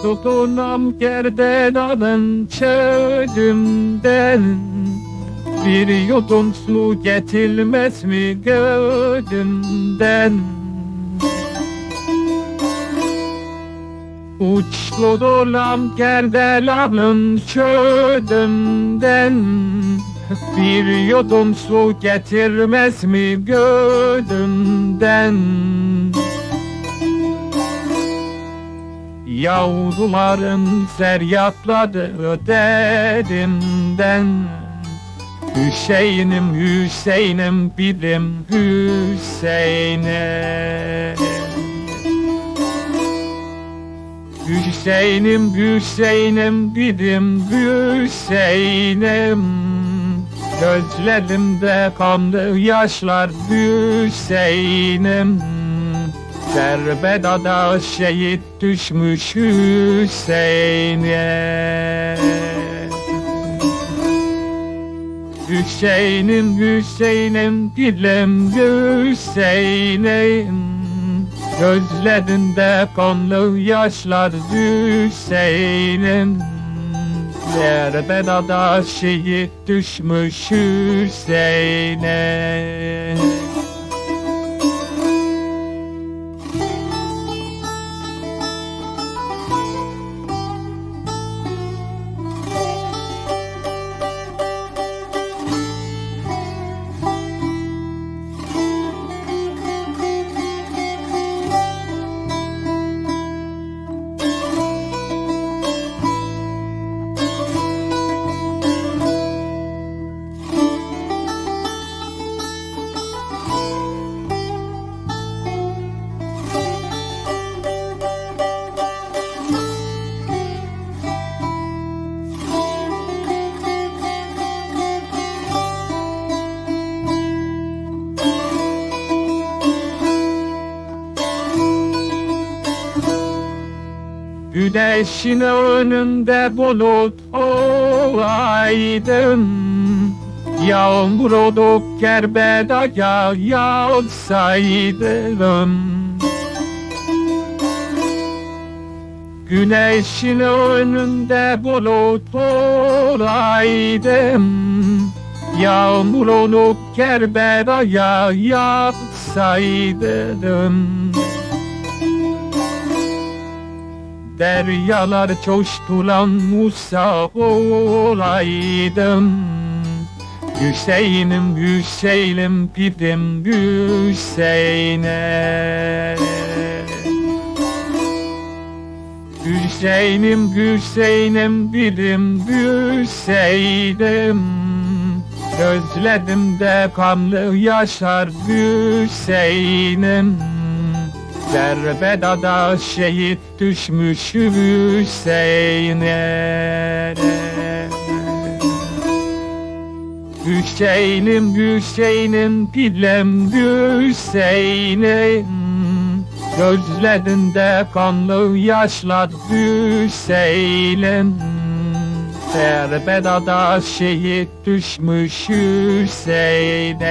Uçtu donam gerdananın çölümden. Bir yudum su getirmez mi gönlümden Uçtu dolam gerdananın çölümden. Bir yudum su getirmez mi gönlümden Yavruların feryatladı derinden Hüseyin'im Hüseyin'im bilim Hüseyin'im Hüseyin'im Hüseyin'im bilim Hüseyin'im. Gözlerimde kanlı yaşlar Hüseyin'im Kerbela'da şehit düşmüş Hüseyin'e. Hüseyin'im Hüseyin'im dilim Hüseyin'im. Gözlerinde kanlı yaşlar Hüseyin'im. Kerbela'da şehit düşmüş Hüseyin'e Güneşin önünde bulut olaydım Yağmur olup Kerbela'ya yağsaydım Güneşin önünde bulut olaydım Yağmur olup Kerbela'ya yağsaydım Deryalar coşturan Musa olaydım. Hüseyin'im Hüseyin'im pirim Hüseyin'e Hüseyin'im Hüseyin'im birim Hüseyin'im Gözlerimde kanlı yaşar Hüseyin'im Kerbela'da şehit düşmüş Hüseyin'e Hüseyin'im Hüseyin'im bilem Hüseyin'im Gözlerinde kanlı yaşlar Hüseyin'im Kerbela'da şehit düşmüş Hüseyin'e